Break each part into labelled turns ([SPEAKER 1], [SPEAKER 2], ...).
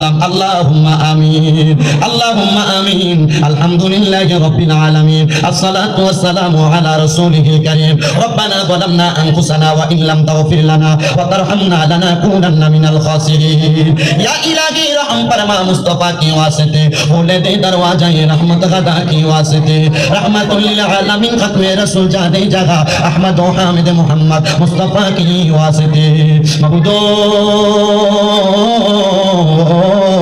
[SPEAKER 1] আল্লাহুম্মা আমিন আল্লাহুম্মা আমিন আলহামদুলিল্লাহি রাব্বিল জাগা আহমদ ও হামিদ মুহাম্মদ কি ওয়াসিতে। Oh.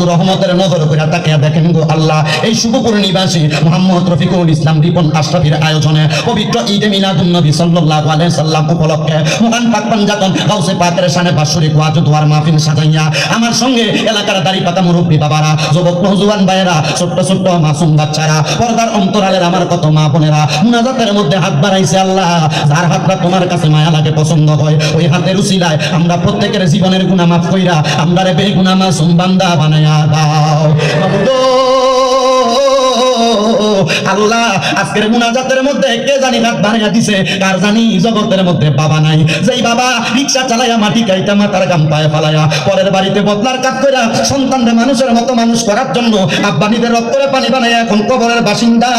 [SPEAKER 1] একটু রহমতের নজর করে তাকিয়া দেখেন গো আল্লাহ। এই শুভপুর নিবাসী মোহাম্মদ রফিকুল ইসলাম রিপন আশরাফির আয়োজনে পবিত্র ঈদে মিলাদুন নবী সাল্লাল্লাহু আলাইহি সাল্লাম উপলক্ষে মহান পাক পাঞ্জাতন গাউসে পাকের শানে বাৎসরিক ওয়াজ, দোয়ার মাহফিল সাজাইয়া আমার সঙ্গে এলাকার দাড়ি পাতা মুরব্বী বাবারা, যুবক নওজোয়ান ভাইয়েরা, ছোট্ট ছোট্ট মাসুম বাচ্চারা, পর্দার অন্তরালের আমার কত মা বোনেরা, মুনাজাতের মধ্যে হাত বাড়াইছে আল্লাহ। যার হাতটা তোমার কাছে মায়া লাগে, পছন্দ হয়, ওই হাতের উসিলায় আমরা প্রত্যেকের জীবনের গুনাহ মাফ কইরা আমরা রে বেগুনা মাসুম বান্দা বানায়া দাও। আল্লাহ, আজকের মুনাজাতের মধ্যে কে জানি হাত বানাইয়া দিছে? কার জানি জগতের মধ্যে বাবা নাই। যেই বাবা রিক্সা চালাইয়া মাটি কাইতা মাথার গাম পায়ে ফালাইয়া পরের বাড়িতে বদলার কাজ কইরা সন্তানদের মানুষের মতো মানুষ করার জন্য আব্বা নিজের রক্তের পানি বানাইয়া এখন কবরের বাসিন্দা।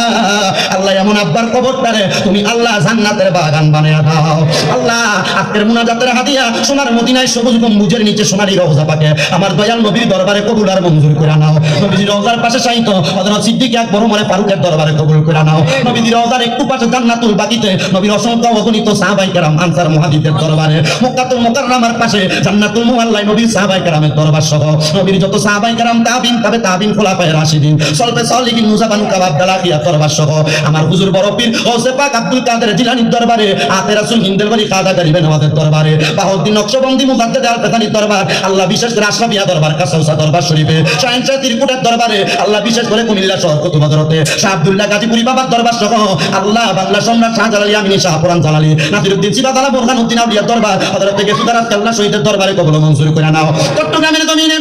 [SPEAKER 1] আল্লাহ এমন আব্বার কবরটারে তুমি আল্লাহ জান্নাতের বাগান বানাইয়া দাও। আল্লাহ, আজকের মুনাজাতের হাতিয়া সোনার মদিনায় সবুজ গম্বুজের নিচে সোনারি রওজা পাকে। আমার দয়াল নবীর দরবারে কবুল আর মঞ্জুর করে নাও। নবীর রওজার পাশে সাহিত্য হযরত সিদ্দিক আকবর ওমর ফারুকের দরবারে কবুল করে নাও। নবীর রওজার একটু পাশে জান্নাতুল বাকিতে নবীর অসংখ্য অগণিত সাহাবাই কেরাম আনসার মুহাদ্দিসের দরবারে। মক্কাতুল মুকাররমার পাশে জান্নাতুল মুআল্লাই নবীর সাহাবাই কেরামের দরবার সহ নবীর যত সাহাবাই কেরাম তাবিন তবে তাবিন খোলাফায়ে রাশিদিন সলফে সলিহিন মুসাবানু কাবাব দালাকিয়া দরবার সহ আমার হুজুর বড় পীর গৌসে পাক আব্দুল কাদের জিলানীর দরবারে আতে রাসূল বাড়ি কাদা গরিবেন আমাদের দরবারে বাহুদ্দিন নকশবন্দি মুজাদ্দেদ আল পেতানির দরবার আল্লাহ বিশেষ করে আশরাফিয়া দরবার কাসাউসা দরবার শরীফে শাহিন শাহ তিরকুটার দরবারে আল্লাহ বিশেষ করে কুমিল্লা শহর কুতুবাদরতে শাহ আব্দুল্লাহ গাজীপুরি বাবার দরবার সহ আল্লাহ বাংলা সম্রাট শাহ জালালি আমিনী শাহ পুরান জালালি নাসিরউদ্দিন সিবাদালা, বোরহান আউলিয়ার আউলিয়া দরবার, হযরত থেকে সুদারাত কাল্লা শহীদের দরবারে কবুল মঞ্জুর করে নাও। চট্টগ্রামের জমিনে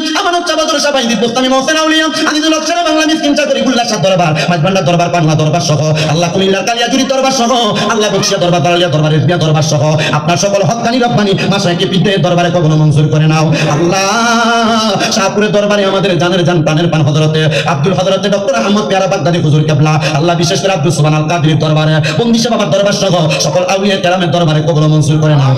[SPEAKER 1] আল্লাহ দরবার ও মঞ্জুর করে নাও। দরবারে আমাদের জানের জান, প্রাণের পান হযরতে আব্দুল হযরতে ডক্টর আহমদ পেয়ারা বাগদাদি, হুজুর কেবলা, আল্লাহ বিশেষ করে আব্দুল সুবহান আল কাদির দরবারে বাবার দরবার সহ, সকল আউলিয়া দরবারে ও মঞ্জুর করে নাও।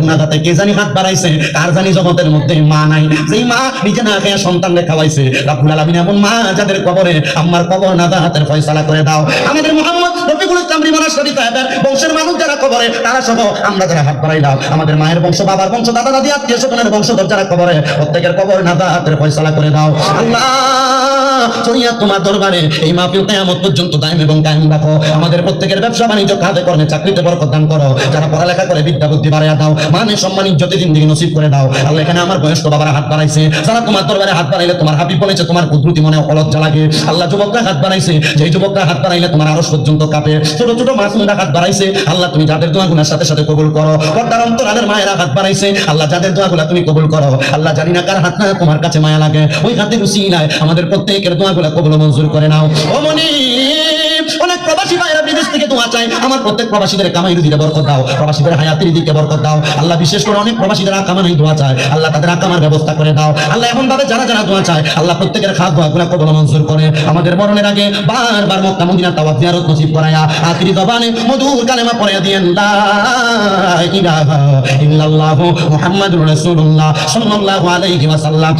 [SPEAKER 1] মুনাজাতে কে জানি হাত বাড়াইছে, কার জানি জগতের মধ্যে মা নাই। যেই মা নিজে না খেয়ে সন্তানকে খাওয়াইছে। রাব্বুল আলামিন এমন মা যাদের কবরে আমার কবর না হাতের ফয়সালা করে দাও। আমাদের মোহাম্মদ রফিকুল ইসলাম রিমানা শরীফ সাহেবের বংশের মানুষ যারা কবরে, তারা সহ আমরা যারা হাত বাড়াই দাও আমাদের মায়ের বংশ, বাবার বংশ, দাদা, দাদি, আত্মীয় স্বজনের বংশধর যারা কবরে, প্রত্যেকের কবর না হাতের ফয়সালা করে দাও। আল্লাহ তোমার দরবারে এই মাহফিল পর্যন্ত দায়ম এবং কায়েম রাখো। আমাদের প্রত্যেকের ব্যবসা বাণিজ্য, কাজে কর্মে চাকরিতে বরকত দান করো। যারা পড়ালেখা করে বিদ্যা বুদ্ধি বাড়াইয়া দাও মানে সম্মান, ইজ্জতে জিন্দিগি নসিব করে দাও। আল্লাহ, এখানে আমার বয়স্ক বাবারা হাত বাড়াইছে। যারা তোমার দরবারে হাত বানাইলে তোমার হাবি বলেছে, তোমার কুদরতি মনে অলজ্জা জ্বালাকে আল্লাহ যুবকরা হাত বানাইছে যেই যুবকরা হাত বানাইলে তোমার আরস পর্যন্ত কাঁপে। ছোট ছোট মাসুমরা হাত বাড়াইছে, আল্লাহ তুমি যাদের দোয়া গুনার সাথে সাথে কবুল করো। পর্দার অন্তরালের মায়েরা হাত বাড়াইছে, আল্লাহ যাদের দোয়া গুলা তুমি কবুল করো। আল্লাহ জানি না কার হাত না তোমার কাছে মায়া লাগে। ওই হাতে রুচি নাই, আমাদের প্রত্যেকের দোয়া গুলা কবুল মঞ্জুর করে নাও। ও মনি! অনেক প্রবাসী ভাইরা বিদেশ থেকে দোয়া চাই আমার প্রত্যেক প্রবাসীদের কামাই রুদিতে বরকত দাও। প্রবাসীদের হায়াতের দিকে বরকত দাও। আল্লাহ বিশেষ করে অনেক প্রবাসীদের কামাই দোয়া চায়। আল্লাহ তাদের আকামার ব্যবস্থা করে দাও। আল্লাহ এমন ভাবে যারা যারা দোয়া চায়, আল্লাহ প্রত্যেকের খাত দোয়া গুলা কবল মঞ্জুর করে। আমাদের মরণের আগে বারবার মক্কা মদিনা তাওয়াফ জিয়ারত নসিব করায়া, আখিরি জবানে মধুর কালেমা পড়ে দিয়েন, লা ইলাহা ইল্লাল্লাহু মুহাম্মাদুর রাসূলুল্লাহ সাল্লাল্লাহু আলাইহি ওয়াসাল্লাম।